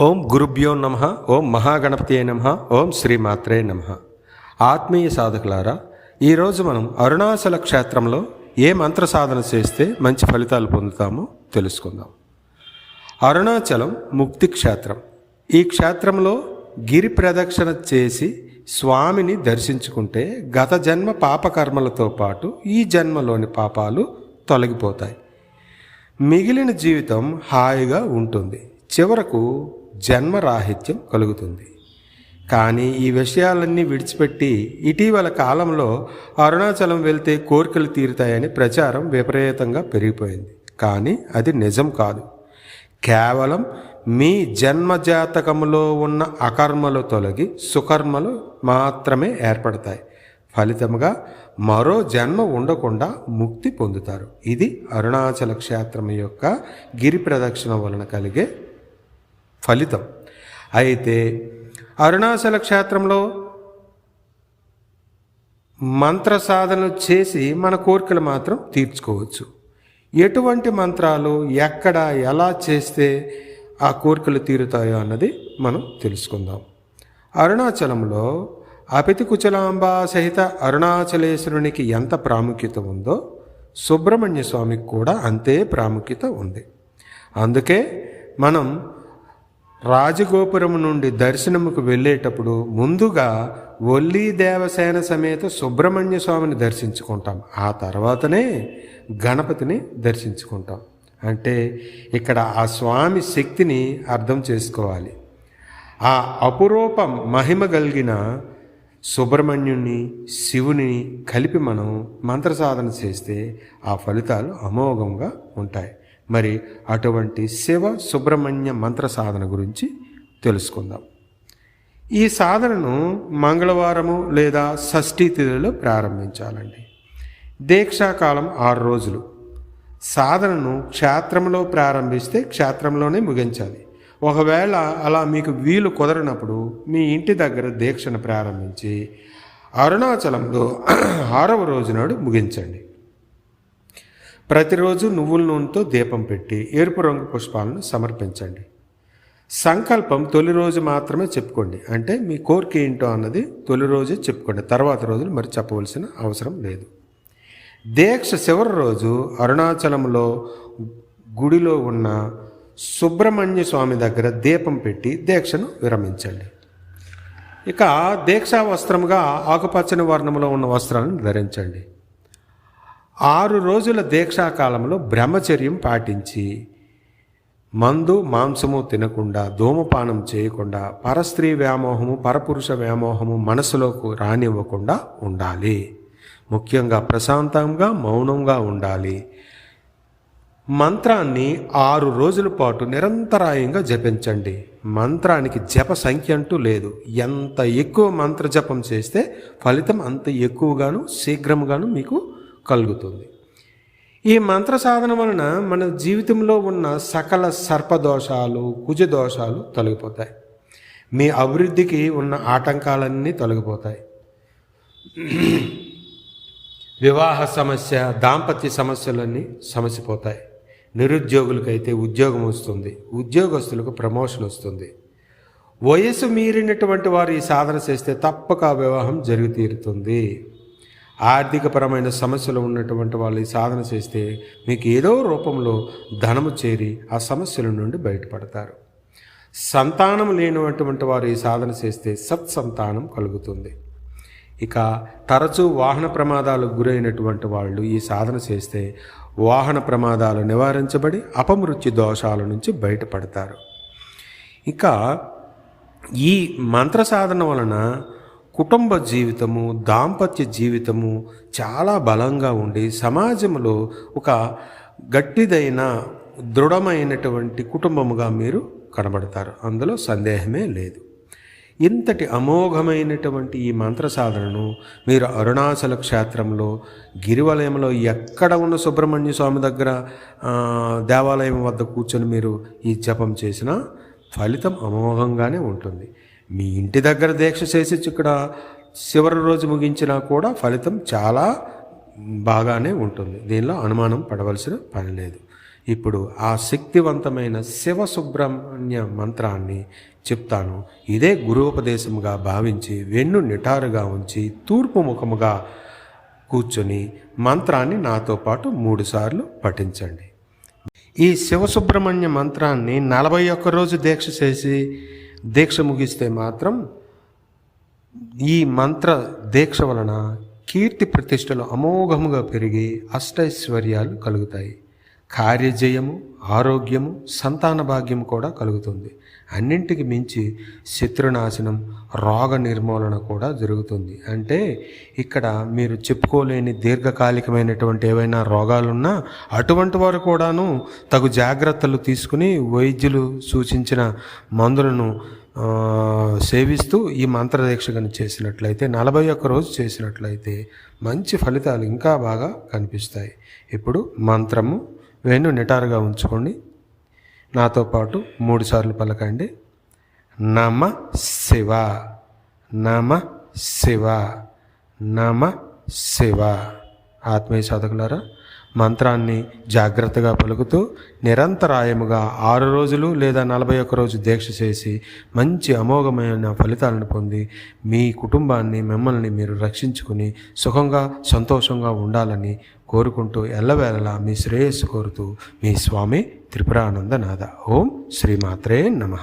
ఓం గురుభ్యో నమ ఓం మహాగణపతి నమ ఓం శ్రీమాత్రే నమ. ఆత్మీయ సాధకులారా ఈరోజు మనం అరుణాచల క్షేత్రంలో ఏ మంత్ర సాధన చేస్తే మంచి ఫలితాలు పొందుతామో తెలుసుకుందాం. అరుణాచలం ముక్తి క్షేత్రం. ఈ క్షేత్రంలో గిరి ప్రదక్షిణ చేసి స్వామిని దర్శించుకుంటే గత జన్మ పాపకర్మలతో పాటు ఈ జన్మలోని పాపాలు తొలగిపోతాయి. మిగిలిన జీవితం హాయిగా ఉంటుంది. చివరకు జన్మరాహిత్యం కలుగుతుంది. కానీ ఈ విషయాలన్నీ విడిచిపెట్టి ఇటీవల కాలంలో అరుణాచలం వెళ్తే కోరికలు తీరుతాయని ప్రచారం విపరీతంగా పెరిగిపోయింది. కానీ అది నిజం కాదు. కేవలం మీ జన్మజాతకంలో ఉన్న అకర్మలు తొలగి సుకర్మలు మాత్రమే ఏర్పడతాయి. ఫలితముగా మరో జన్మ ఉండకుండా ముక్తి పొందుతారు. ఇది అరుణాచల క్షేత్రం యొక్క గిరి ప్రదక్షిణ వలన కలిగే ఫలితం. అయితే అరుణాచల క్షేత్రంలో మంత్ర సాధనలు చేసి మన కోరికలు మాత్రం తీర్చుకోవచ్చు. ఎటువంటి మంత్రాలు ఎక్కడ ఎలా చేస్తే ఆ కోరికలు తీరుతాయో అన్నది మనం తెలుసుకుందాం. అరుణాచలంలో అపితి కుచలాంబ సహిత అరుణాచలేశ్వరునికి ఎంత ప్రాముఖ్యత ఉందో సుబ్రహ్మణ్య స్వామికి కూడా అంతే ప్రాముఖ్యత ఉంది. అందుకే మనం రాజగోపురం నుండి దర్శనముకు వెళ్ళేటప్పుడు ముందుగా ఒల్లి దేవసేన సమేత సుబ్రహ్మణ్య స్వామిని దర్శించుకుంటాం. ఆ తర్వాతనే గణపతిని దర్శించుకుంటాం. అంటే ఇక్కడ ఆ స్వామి శక్తిని అర్థం చేసుకోవాలి. ఆ అపురూప మహిమ కలిగిన సుబ్రహ్మణ్యుణ్ణి శివుని కలిపి మనం మంత్ర సాధన చేస్తే ఆ ఫలితాలు అమోఘంగా ఉంటాయి. మరి అటువంటి శివ సుబ్రహ్మణ్య మంత్ర సాధన గురించి తెలుసుకుందాం. ఈ సాధనను మంగళవారము లేదా షష్ఠీ తిథిలో ప్రారంభించాలండి. దీక్షాకాలం ఆరు రోజులు. సాధనను క్షేత్రంలో ప్రారంభిస్తే క్షేత్రంలోనే ముగించాలి. ఒకవేళ అలా మీకు వీలు కుదరనప్పుడు మీ ఇంటి దగ్గర దీక్షను ప్రారంభించి అరుణాచలంలో ఆరవ రోజు నాడు ముగించండి. ప్రతిరోజు నువ్వుల నూనెతో దీపం పెట్టి ఎరుపు రంగు పుష్పాలను సమర్పించండి. సంకల్పం తొలి రోజు మాత్రమే చెప్పుకోండి. అంటే మీ కోరిక ఏంటో అన్నది తొలి రోజే చెప్పుకోండి. తర్వాత రోజులు మరి చెప్పవలసిన అవసరం లేదు. దీక్ష చివరి రోజు అరుణాచలంలో గుడిలో ఉన్న సుబ్రహ్మణ్య స్వామి దగ్గర దీపం పెట్టి దీక్షను విరమించండి. ఇక దీక్షా వస్త్రముగా ఆకుపచ్చని వర్ణంలో ఉన్న వస్త్రాలను ధరించండి. ఆరు రోజుల దీక్షాకాలంలో బ్రహ్మచర్యం పాటించి మందు మాంసము తినకుండా ధూమపానం చేయకుండా పరస్త్రీ వ్యామోహము పరపురుష వ్యామోహము మనసులోకి రానివ్వకుండా ఉండాలి. ముఖ్యంగా ప్రశాంతంగా మౌనంగా ఉండాలి. మంత్రాన్ని ఆరు రోజుల పాటు నిరంతరాయంగా జపించండి. మంత్రానికి జప సంఖ్య అంటూ లేదు. ఎంత ఎక్కువ మంత్ర జపం చేస్తే ఫలితం అంత ఎక్కువగాను శీఘ్రంగాను మీకు కలుగుతుంది. ఈ మంత్ర సాధన వలన మన జీవితంలో ఉన్న సకల సర్పదోషాలు కుజదోషాలు తొలగిపోతాయి. మీ అభివృద్ధికి ఉన్న ఆటంకాలన్నీ తొలగిపోతాయి. వివాహ సమస్య దాంపత్య సమస్యలన్నీ సమసిపోతాయి. నిరుద్యోగులకైతే ఉద్యోగం వస్తుంది. ఉద్యోగస్తులకు ప్రమోషన్ వస్తుంది. వయసు మీరినటువంటి వారు ఈ సాధన చేస్తే తప్పక వివాహం జరిగి తీరుతుంది ఆర్థికపరమైన సమస్యలు ఉన్నటువంటి వాళ్ళు ఈ సాధన చేస్తే మీకు ఏదో రూపంలో ధనము చేరి ఆ సమస్యల నుండి బయటపడతారు. సంతానం లేనటువంటి వారు ఈ సాధన చేస్తే సత్సంతానం కలుగుతుంది. ఇక తరచూ వాహన ప్రమాదాలకు గురైనటువంటి వాళ్ళు ఈ సాధన చేస్తే వాహన ప్రమాదాలు నివారించబడి అపమృత్యు దోషాల నుంచి బయటపడతారు. ఇక ఈ మంత్ర సాధన వలన కుటుంబ జీవితము దాంపత్య జీవితము చాలా బలంగా ఉండి సమాజంలో ఒక గట్టిదైన దృఢమైనటువంటి కుటుంబముగా మీరు కనబడతారు. అందులో సందేహమే లేదు. ఇంతటి అమోఘమైనటువంటి ఈ మంత్ర సాధనను మీరు అరుణాచల క్షేత్రంలో గిరివలయంలో ఎక్కడ ఉన్న సుబ్రహ్మణ్య స్వామి దగ్గర దేవాలయం వద్ద కూర్చొని మీరు ఈ జపం చేసినా ఫలితం అమోఘంగానే ఉంటుంది. మీ ఇంటి దగ్గర దీక్ష చేసి ఇక్కడ చివరి రోజు ముగించినా కూడా ఫలితం చాలా బాగానే ఉంటుంది. దీనిలో అనుమానం పడవలసిన పని లేదు. ఇప్పుడు ఆ శక్తివంతమైన శివ సుబ్రహ్మణ్య మంత్రాన్ని చెప్తాను. ఇదే గురుపదేశముగా భావించి వెన్ను నిటారుగా ఉంచి తూర్పు ముఖముగా కూర్చొని మంత్రాన్ని నాతో పాటు మూడుసార్లు పఠించండి. ఈ శివసుబ్రహ్మణ్య మంత్రాన్ని నలభై ఒక్క రోజు దీక్ష చేసి దీక్ష ముగిస్తే మాత్రం ఈ మంత్ర దీక్ష వలన కీర్తి ప్రతిష్టలు అమోఘముగా పెరిగి అష్టైశ్వర్యాలు కలుగుతాయి. కార్యజయము ఆరోగ్యము సంతాన భాగ్యం కూడా కలుగుతుంది. అన్నింటికి మించి శత్రునాశనం రోగ నిర్మూలన కూడా జరుగుతుంది. అంటే ఇక్కడ మీరు చెప్పుకోలేని దీర్ఘకాలికమైనటువంటి ఏవైనా రోగాలున్నా అటువంటి వారు కూడాను తగు జాగ్రత్తలు తీసుకుని వైద్యులు సూచించిన మందులను సేవిస్తూ ఈ మంత్రదీక్ష కనుక చేసినట్లయితే నలభై ఒక్క రోజు చేసినట్లయితే మంచి ఫలితాలు ఇంకా బాగా కనిపిస్తాయి. ఇప్పుడు మంత్రము వెన్ను నిటారుగా ఉంచుకోండి. నాతో పాటు మూడు సార్లు పలకండి. నమ శివ. నమ శివ. నమ శివ. ఆత్మీయ సాధకులారా మంత్రాన్ని జాగ్రత్తగా పలుకుతూ నిరంతరాయముగా ఆరు రోజులు లేదా నలభై ఒక్క రోజు దీక్ష చేసి మంచి అమోఘమైన ఫలితాలను పొంది మీ కుటుంబాన్ని మిమ్మల్ని మీరు రక్షించుకుని సుఖంగా సంతోషంగా ఉండాలని కోరుకుంటూ ఎల్లవేళలా మీ శ్రేయస్సు కోరుతూ మీ స్వామి త్రిపురానందనాథ. ఓం శ్రీమాత్రే నమః.